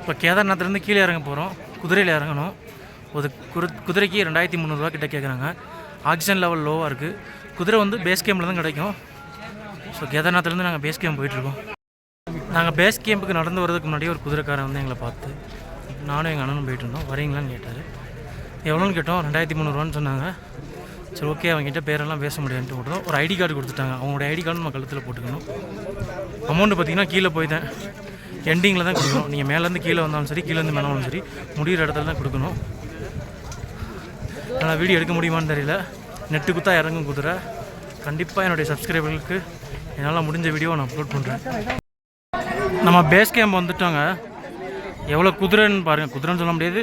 இப்போ கேதார்நாத்லேருந்து கீழே இறங்க போகிறோம். குதிரையில் இறங்கணும். ஒரு குரு குதிரைக்கு ரெண்டாயிரத்தி முந்நூறுரூவா கிட்ட கேட்குறாங்க. ஆக்சிஜன் லெவல் லோவாக இருக்குது குதிரை வந்து பேஸ் கேம்பில் தான் கிடைக்கும். ஸோ கேதார்நாத்லேருந்து நாங்கள் பேஸ் கேம்ப் போயிட்டுருக்கோம். நாங்கள் பேஸ் கேம்புக்கு நடந்து வரதுக்கு முன்னாடி ஒரு குதிரைக்காரன் வந்து எங்களை பார்த்து நானும் எங்கள் அண்ணனும் போயிட்டு இருந்தோம் வரீங்களான்னு கேட்டார். எவ்வளோன்னு கேட்டோம். ரெண்டாயிரத்தி முந்நூறுவான்னு சொன்னாங்க. சரி ஓகே அவங்ககிட்ட பேரெல்லாம் பேச முடியாதுன்ட்டு விட்டோம் ஒரு ஐடி கார்டு கொடுத்துட்டாங்க. அவங்களோட ஐடி கார்டு நம்ம கழுத்தில் போட்டுக்கணும். அமௌண்ட்டு பார்த்தீங்கன்னா கீழே போய் தான் எண்டிங்கில் தான் கொடுக்கணும். நீங்கள் மேலேருந்து கீழே வந்தாலும் சரி கீழேருந்து மேலே வந்தாலும் சரி முடிகிற இடத்துல தான் கொடுக்கணும். ஆனால் வீடியோ எடுக்க முடியுமான்னு தெரியல. நெட்டு குத்தா இறங்கும் குதிரை. கண்டிப்பாக என்னுடைய சப்ஸ்கிரைபர்களுக்கு என்னால் முடிஞ்ச வீடியோ நான் அப்லோட் பண்ணுறேன் நம்ம பேஸ் கேம்ப் வந்துட்டோங்க. எவ்வளோ குதிரைன்னு பாருங்கள் குதிரைன்னு சொல்ல முடியாது.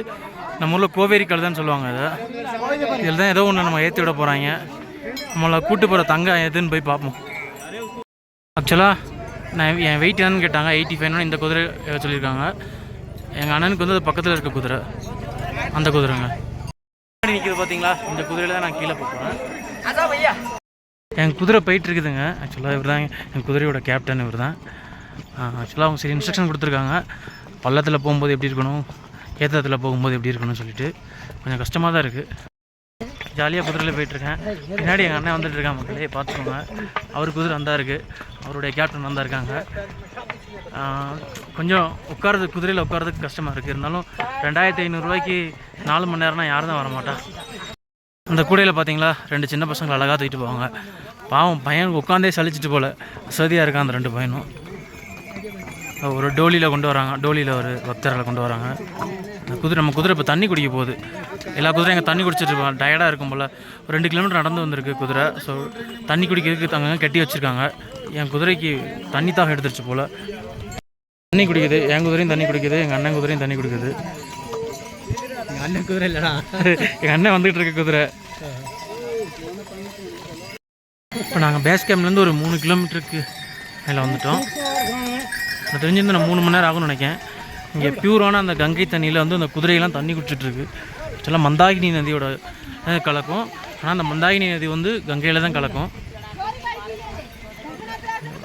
நம்ம ஊரில் கோவேரி கழுதைன்னு சொல்லுவாங்க அதை. இதில் தான் ஏதோ ஒன்று நம்ம ஏற்றி விட போகிறாங்க நம்மளை கூட்டு போகிற தங்கம் எதுன்னு போய் பார்ப்போம். ஆக்சுவலாக நான் என் வெயிட் என்னன்னு கேட்டாங்க எயிட்டி ஃபைவ்னு இந்த குதிரை சொல்லியிருக்காங்க. எங்கள் அண்ணனுக்கு வந்து அது பக்கத்தில் இருக்க குதிரை. அந்த குதிரைங்க. முன்னாடி நிற்கிது பார்த்தீங்களா இந்த குதிரையில் தான் நான் கீழே போகிறேன் என் குதிரை போயிட்டு இருக்குதுங்க. ஆக்சுவலாக இவர் தான் என் குதிரையோட கேப்டன் இவர் தான் ஆக்சுவலாக அவங்க சரி இன்ஸ்ட்ரக்ஷன் கொடுத்துருக்காங்க. பள்ளத்தில் போகும்போது எப்படி இருக்கணும்? ஏத்தத்தில் போகும்போது எப்படி இருக்கணும்னு சொல்லிட்டு. கொஞ்சம் கஷ்டமாக தான் இருக்குது ஜாலியாக குதிரையில் போயிட்டுருக்கேன். பின்னாடி எங்கள் அண்ணன் வந்துட்டு இருக்கான் மக்களே பார்த்துக்கோங்க. அவர் குதிரை வந்தா இருக்குது அவருடைய கேப்டன் வந்தா இருக்காங்க. கொஞ்சம் உட்காரது குதிரையில் உட்காரதுக்கு கஷ்டமாக இருக்குது இருந்தாலும் ரெண்டாயிரத்தி ஐநூறுரூவாய்க்கு நாலு மணி நேரம்னா யாரும் தான் வரமாட்டா அந்த கூடையில் பார்த்தீங்களா ரெண்டு சின்ன பசங்களை அழகாக தூக்கிட்டு போவாங்க. பாவம் பையன் உட்காந்தே சலிச்சிட்டு போல. வசதியாக இருக்கான் அந்த ரெண்டு பையனும். ஒரு டோலியில் கொண்டு வராங்க. டோலியில் ஒரு பக்தர்களை கொண்டு வராங்க. குதிரை நம்ம குதிரை இப்போ தண்ணி குடிக்க போகுது. எல்லா குதிரையும் எங்கள் தண்ணி குடிச்சிட்டு இருப்பாங்க. டயர்டாக இருக்கும் போல். ஒரு ரெண்டு கிலோமீட்டர் நடந்து வந்திருக்கு குதிரை. ஸோ தண்ணி குடிக்கிறதுக்கு தங்க கட்டி வச்சுருக்காங்க. என் குதிரைக்கு தண்ணி தாக எடுத்துருச்சு போல். தண்ணி குடிக்குது. என் குதிரையும் தண்ணி குடிக்குது. எங்கள் அண்ணன் குதிரையும் தண்ணி குடிக்குது. அண்ணன் குதிரை இல்லடா. எங்கள் அண்ணன் வந்துகிட்டு இருக்க குதிரை. இப்போ நாங்கள் பேஸ் கேம்ப்லேருந்து ஒரு மூணு கிலோமீட்டருக்கு மேலே வந்துட்டோம். தெரிஞ்சிருந்து நான் மூணு மணி நேரம் ஆகும்னு நினைக்கிறேன். இங்கே பியூரான அந்த கங்கை தண்ணியில் வந்து அந்த குதிரையெல்லாம் தண்ணி குடிச்சிட்ருக்கு ஆக்சுவலாக மந்தாகினி நதியோட கலக்கும். ஆனால் அந்த மந்தாகினி நதி வந்து கங்கையில் தான் கலக்கும்.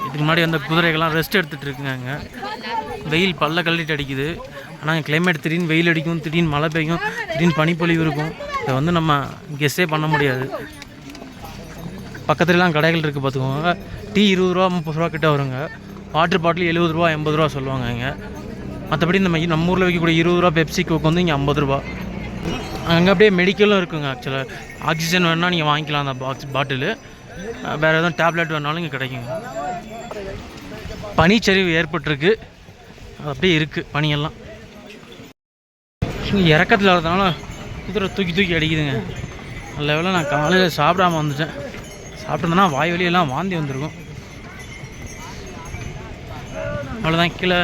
இதுக்கு முன்னாடி அந்த குதிரைகள்லாம் ரெஸ்ட் எடுத்துகிட்டு இருக்குங்க அங்கே. வெயில் பல்ல கல்லிட்டு அடிக்குது. ஆனால் கிளைமேட் திடீர்னு வெயில் அடிக்கும் திடீர்னு மழை பெய்யும் திடீர்னு பனிப்பொழிவு இருக்கும். இதை வந்து நம்ம கெஸ்ஸே பண்ண முடியாது. பக்கத்துலலாம் கடைகள் இருக்குது பார்த்துக்கோங்க டீ இருபது ரூபா முப்பது ரூபா கிட்டே வருங்க. வாட்டர் பாட்டில் எழுபது ரூபா எண்பது ரூபா சொல்லுவாங்க இங்கே. மற்றபடி நம்ம இ- நம்ம ஊரில் வைக்கக்கூடிய இருபது ரூபா பெப்சி கோக் வந்து இங்கே ஐம்பது ரூபா. அங்கே அப்படியே மெடிக்கலும் இருக்குங்க ஆக்சுவலாக ஆக்சிஜன் வேணால் நீங்கள் வாங்கிக்கலாம் அந்த பாக்ஸ் பாட்டிலு வேறு எதுவும் டேப்லெட் வேணாலும் இங்கே கிடைக்குங்க. பனிச்சரிவு ஏற்பட்டிருக்கு. அது அப்படியே இருக்குது பனியெல்லாம். இறக்கத்தில் வரதுனால குதிரை தூக்கி தூக்கி அடிக்குதுங்க. நல்ல வேலை நான் காலையில் சாப்பிடாம வந்துட்டேன். சாப்பிட்டேன்னா வாய் வழியெல்லாம் வாந்தி வந்திருக்கும். அவ்வளோதான் கீழே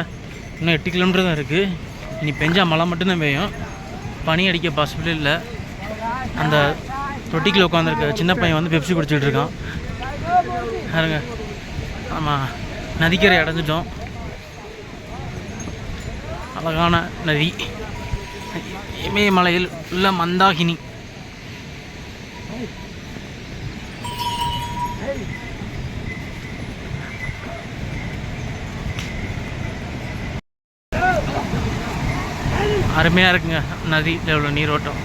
இன்னும் எட்டு கிலோமீட்டர் தான் இருக்குது இனி பெஞ்சா மழை மட்டும்தான் பெய்யும். பனி அடிக்க பாசிபிள் இல்லை. அந்த தொட்டிக்கில் உட்காந்துருக்க சின்ன பையன் வந்து பெப்சி குடிச்சிட்டு இருக்கான். பாருங்க. ஆமாம் நதிக்கரை அடைஞ்சிட்டோம். அழகான நதி. இமயமலையில் உள்ள மந்தாகினி. அருமையாக இருக்குங்க. நதியில் உள்ள நீரோட்டம்.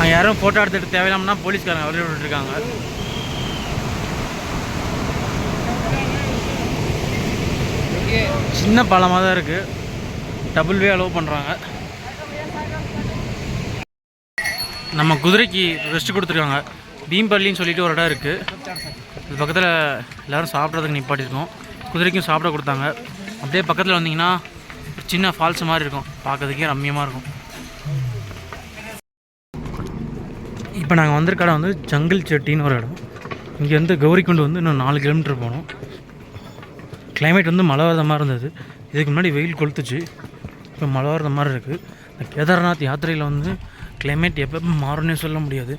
அங்கே யாரும் ஃபோட்டோ எடுத்துட்டு தேவையில்லாமனா போலீஸ்காரங்க வெளியே விட்டுருக்காங்க சின்ன பாலமாக தான் இருக்குது டபுள் வே அலோவ் பண்ணுறாங்க நம்ம குதிரைக்கு ரெஸ்ட் கொடுத்துருக்காங்க. பீம்பள்ளின்னு சொல்லிட்டு ஒரு இடம் இருக்குது இது பக்கத்தில் எல்லோரும் சாப்பிட்றதுக்கு நிப்பாட்டியிருக்கோம் குதிரைக்கும் சாப்பிட கொடுத்தாங்க. அப்படியே பக்கத்தில் வந்தீங்கன்னா ஒரு சின்ன ஃபால்ஸ் மாதிரி இருக்கும். பார்க்கறதுக்கே ரம்மியமாக இருக்கும். இப்போ நாங்கள் வந்திருக்க இடம் வந்து ஜங்கிள் செட்டின்னு ஒரு இடம். இங்கேருந்து கௌரிக்குண்டு வந்து இன்னும் நாலு கிலோமீட்டர் போகணும் கிளைமேட் வந்து மழை வரத மாதிரி இருந்தது. இதுக்கு முன்னாடி வெயில் கொளுத்துச்சு. இப்போ மழை வரத மாதிரி இருக்குது இந்த கேதார்நாத் யாத்திரையில் வந்து கிளைமேட் எப்போ மாறும்னே சொல்ல முடியாது.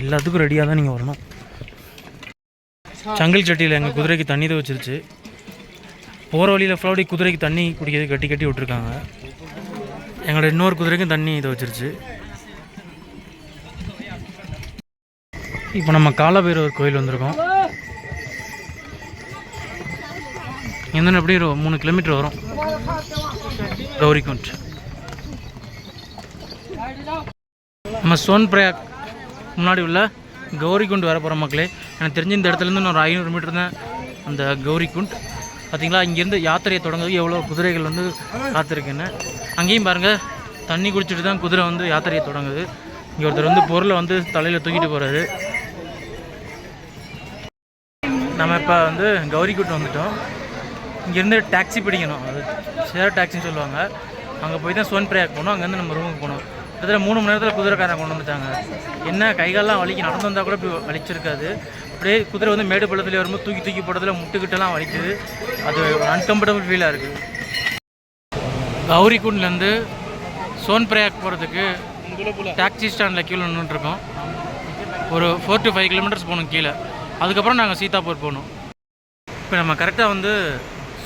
எல்லாத்துக்கும் ரெடியாக தான் நீங்கள் வரணும். சங்கல் சட்டியில் எங்கள் குதிரைக்கு தண்ணி தான் வச்சிருச்சு. போகிற வழியில் ஃபுல்லாடி குதிரைக்கு தண்ணி குடிக்கிறது கட்டி கட்டி விட்ருக்காங்க எங்களோட இன்னொரு குதிரைக்கும் தண்ணி இதை வச்சிருச்சு. இப்போ நம்ம காலபைரவர் கோயில் வந்திருக்கோம். இங்கேருந்து எப்படி ஒரு மூணு கிலோமீட்டர் வரும். கௌரிகுண்ட் நம்ம சோன் பிரயாக் முன்னாடி உள்ள கௌரிகுண்ட் வர போகிற மக்களே எனக்கு தெரிஞ்ச இந்த இடத்துலேருந்து இன்னும் ஒரு ஐநூறு மீட்டர் தான் அந்த கௌரிகுண்ட் பார்த்தீங்களா இங்கேருந்து யாத்திரையை தொடங்குறது எவ்வளோ குதிரைகள் வந்து காத்திருக்குன்னு. அங்கேயும் பாருங்கள் தண்ணி குடிச்சிட்டு தான் குதிரை வந்து யாத்திரையை தொடங்குது. இங்கே ஒருத்தர் வந்து பொருளை வந்து தலையில் தூக்கிட்டு போகிறாரு நம்ம இப்போ வந்து கௌரிகுண்ட் வந்துட்டோம். இங்கேருந்து டாக்ஸி பிடிக்கணும். அது சேர டாக்ஸின்னு சொல்லுவாங்க. அங்கே போய் தான் சோன் பிரயாக் போகணும் அங்கேருந்து நம்ம ரூமுக்கு போகணும். கிட்டத்தட்ட மூணு மணி நேரத்தில் குதிரைக்காரன் கொண்டு வந்துட்டாங்க. என்ன கைகாலெலாம் வலிக்கு நடந்து வந்தால் கூட இப்படி வலிச்சிருக்காது. அப்படியே குதிரை வந்து மேடு பள்ளத்தில் வரும்போது தூக்கி தூக்கி போடுறதுல முட்டுக்கிட்டலாம் வலிக்குது. அது ஒரு அன்கம்ஃபர்டபுள் ஃபீலாக இருக்குது கௌரிகுண்ட்லேருந்து சோன்பிரயாக் போகிறதுக்கு டாக்ஸி ஸ்டாண்டில் கீழே நின்றுட்டுருக்கோம் ஒரு ஃபோர் டு ஃபைவ் கிலோமீட்டர்ஸ் போகணும் கீழே. அதுக்கப்புறம் நாங்கள் சீதாப்பூர் போகணும். இப்போ நம்ம கரெக்டாக வந்து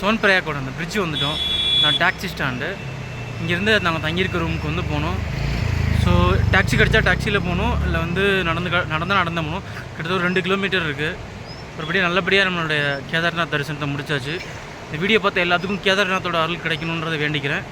சோன்பிரயாக் கொண்டு அந்த பிரிட்ஜ் வந்துட்டோம். நான் டாக்ஸி ஸ்டாண்டு. இங்கேருந்து நாங்கள் தங்கியிருக்க ரூமுக்கு வந்து போகணும். ஸோ டாக்ஸி கிடச்சா டாக்ஸியில் போகணும். இல்லை வந்து நடந்து க- நடந்தால் நடந்து போகணும். கிட்டத்தட்ட ஒரு ரெண்டு கிலோமீட்டர் இருக்குது ஒருபடியாக நல்லபடியாக நம்மளுடைய கேதார்நாத் தரிசனத்தை முடிச்சாச்சு. இந்த வீடியோ பார்த்த எல்லாத்துக்கும் கேதார்நாத்தோட அருள் கிடைக்கணுன்றதை வேண்டிக்கிறேன்.